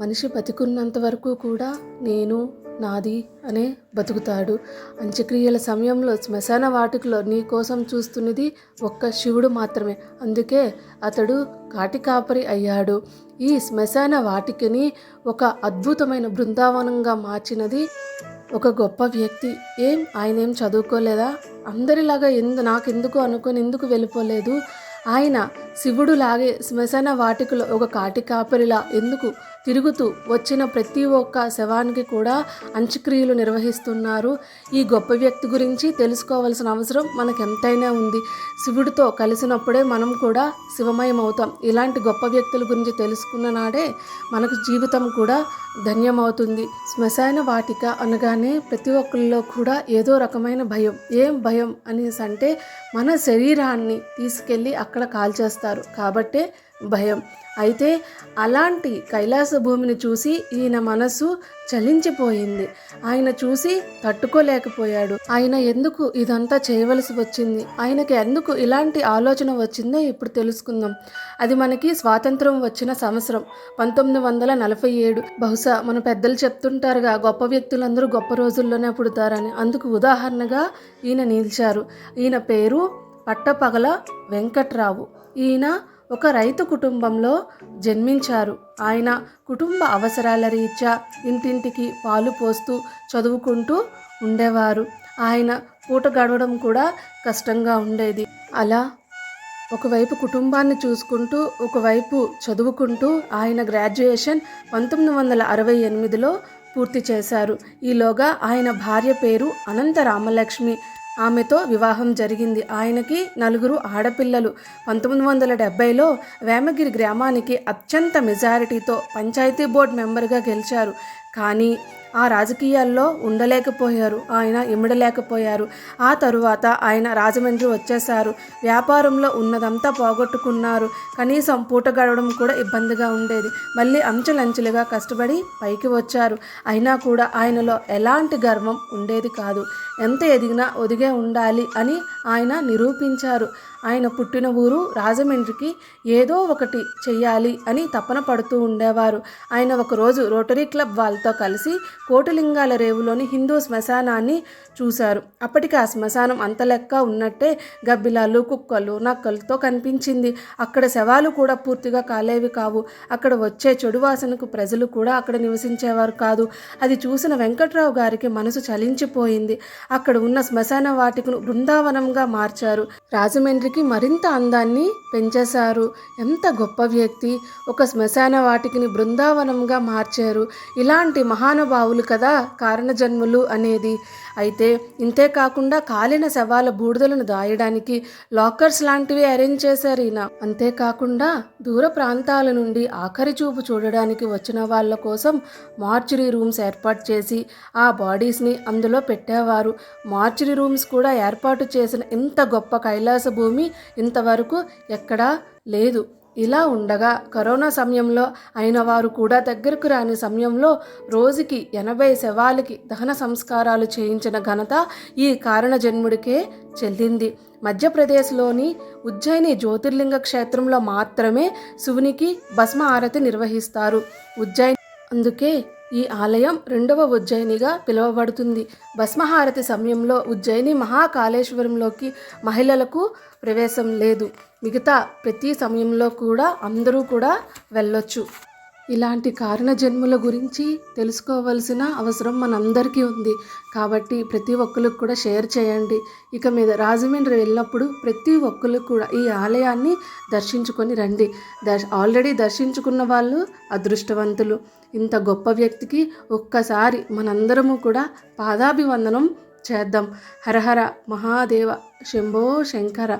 మనిషి బతికున్నంత వరకు కూడా నేను నాది అనే బతుకుతాడు. అంత్యక్రియల సమయంలో శ్మశాన వాటికలో నీ కోసం చూస్తున్నది ఒక్క శివుడు మాత్రమే. అందుకే అతడు కాటి కాపరి అయ్యాడు. ఈ శ్మశాన వాటికని ఒక అద్భుతమైన బృందావనంగా మార్చినది ఒక గొప్ప వ్యక్తి. ఏం? ఆయన ఏం చదువుకోలేదా? అందరిలాగా ఎందు నాకెందుకు అనుకొని ఎందుకు వెళ్ళిపోలేదు? ఆయన శివుడు లాగే శ్మశాన వాటికలో ఒక కాటి కాపరిలా ఎందుకు తిరుగుతూ వచ్చిన ప్రతి ఒక్క శవానికి కూడా అంత్యక్రియలు నిర్వహిస్తున్నారు? ఈ గొప్ప వ్యక్తి గురించి తెలుసుకోవాల్సిన అవసరం మనకు ఎంతైనా ఉంది. శివుడితో కలిసినప్పుడే మనం కూడా శివమయం అవుతాం ఇలాంటి గొప్ప వ్యక్తుల గురించి తెలుసుకున్న నాడే మనకు జీవితం కూడా ధన్యమవుతుంది. శ్మశాన వాటిక అనగానే ప్రతి ఒక్కరిలో కూడా ఏదో రకమైన భయం. ఏం భయం అనేసి అంటే మన శరీరాన్ని తీసుకెళ్ళి అక్కడ కాల్చేస్తారు కాబట్టే భయం. అయితే అలాంటి కైలాస భూమిని చూసి ఈయన మనసు చలించిపోయింది. ఆయన చూసి తట్టుకోలేకపోయాడు. ఆయన ఎందుకు ఇదంతా చేయవలసి వచ్చింది? ఆయనకి ఎందుకు ఇలాంటి ఆలోచన వచ్చిందో ఇప్పుడు తెలుసుకుందాం. అది మనకి స్వాతంత్రం వచ్చిన సంవత్సరం పంతొమ్మిది వందల నలభై ఏడు. బహుశా మన పెద్దలు చెప్తుంటారుగా గొప్ప వ్యక్తులందరూ గొప్ప రోజుల్లోనే పుడతారని. అందుకు ఉదాహరణగా ఈయన నిలిచారు. ఈయన పేరు పట్టపగల వెంకట్రావు. ఈయన ఒక రైతు కుటుంబంలో జన్మించారు. ఆయన కుటుంబ అవసరాల రీత్యా ఇంటింటికి పాలు పోస్తూ చదువుకుంటూ ఉండేవారు. ఆయన పూట గడవడం కూడా కష్టంగా ఉండేది. అలా ఒకవైపు కుటుంబాన్ని చూసుకుంటూ ఒకవైపు చదువుకుంటూ ఆయన గ్రాడ్యుయేషన్ పంతొమ్మిది వందల అరవై ఎనిమిదిలో పూర్తి చేశారు. ఈలోగా ఆయన భార్య పేరు అనంత రామలక్ష్మి ఆమెతో వివాహం జరిగింది. ఆయనకి నలుగురు ఆడపిల్లలు. పంతొమ్మిది వందల డెబ్బైలో వేమగిరి గ్రామానికి అత్యంత మెజారిటీతో పంచాయతీ బోర్డు మెంబర్గా గెలిచారు. కానీ ఆ రాజకీయాల్లో ఉండలేకపోయారు. ఆయన ఇమిడలేకపోయారు. ఆ తరువాత ఆయన రాజమండ్రి వచ్చేశారు. వ్యాపారంలో ఉన్నదంతా పోగొట్టుకున్నారు. కనీసం పూట గడవడం కూడా ఇబ్బందిగా ఉండేది. మళ్ళీ అంచెలంచెలుగా కష్టపడి పైకి వచ్చారు. అయినా కూడా ఆయనలో ఎలాంటి గర్వం ఉండేది కాదు. ఎంత ఎదిగినా ఒదిగే ఉండాలి అని ఆయన నిరూపించారు. ఆయన పుట్టిన ఊరు రాజమండ్రికి ఏదో ఒకటి చెయ్యాలి అని తపన పడుతూ ఉండేవారు. ఆయన ఒకరోజు రోటరీ క్లబ్ వాళ్ళతో కలిసి కోటిలింగాల రేవులోని హిందూ శ్మశానాన్ని చూశారు. అప్పటికి ఆ శ్మశానం అంత లెక్క ఉన్నట్టే గబ్బిలాలు కుక్కలు నక్కలతో కనిపించింది. అక్కడ శవాలు కూడా పూర్తిగా కాలేవి కావు. అక్కడ వచ్చే చెడు వాసనకు ప్రజలు కూడా అక్కడ నివసించేవారు కాదు. అది చూసిన వెంకట్రావు గారికి మనసు చలించిపోయింది. అక్కడ ఉన్న శ్మశాన వాటికను బృందావనంగా మార్చారు. రాజమండ్రికి మరింత అందాన్ని పెంచేశారు. ఎంత గొప్ప వ్యక్తి! ఒక శ్మశాన వాటికిని బృందావనంగా మార్చారు. ఇలాంటి మహానుభావులు కదా కారణజన్ములు అనేది. అయితే ఇంతే కాకుండా కాలిన శవాల బూడిదలను దాయడానికి లాకర్స్ లాంటివి అరేంజ్ చేశారు ఈయన. అంతేకాకుండా దూర ప్రాంతాల నుండి ఆఖరి చూపు చూడడానికి వచ్చిన వాళ్ళ కోసం మార్చురీ రూమ్స్ ఏర్పాటు చేసి ఆ బాడీస్ని అందులో పెట్టేవారు. మార్చురీ రూమ్స్ కూడా ఏర్పాటు చేసిన ఇంత గొప్ప కైలాస భూమి ఇంతవరకు ఎక్కడా లేదు. ఇలా ఉండగా కరోనా సమయంలో అయిన వారు కూడా దగ్గరకు రాని సమయంలో రోజుకి ఎనభై శవాలకి దహన సంస్కారాలు చేయించిన ఘనత ఈ కారణ జన్ముడికే చెల్లింది మధ్యప్రదేశ్లోని ఉజ్జయిని జ్యోతిర్లింగ క్షేత్రంలో మాత్రమే శివునికి భస్మ ఆరతి నిర్వహిస్తారు. ఉజ్జయిని అందుకే ఈ ఆలయం రెండవ ఉజ్జయినిగా పిలువబడుతుంది. భస్మహారతి సమయంలో ఉజ్జయిని మహాకాళేశ్వరంలోకి మహిళలకు ప్రవేశం లేదు. మిగతా ప్రతి సమయంలో కూడా అందరూ కూడా వెళ్ళొచ్చు. ఇలాంటి కారణ జన్ముల గురించి తెలుసుకోవాల్సిన అవసరం మనందరికీ ఉంది. కాబట్టి ప్రతి ఒక్కరికి కూడా షేర్ చేయండి. ఇక మీద రాజమండ్రి వెళ్ళినప్పుడు ప్రతి ఒక్కరు కూడా ఈ ఆలయాన్ని దర్శించుకొని రండి. దర్శ ఆల్రెడీ దర్శించుకున్న వాళ్ళు అదృష్టవంతులు. ఇంత గొప్ప వ్యక్తికి ఒక్కసారి మనందరము కూడా పాదాభివందనం చేద్దాం. హరహర మహాదేవ శంభో శంకర.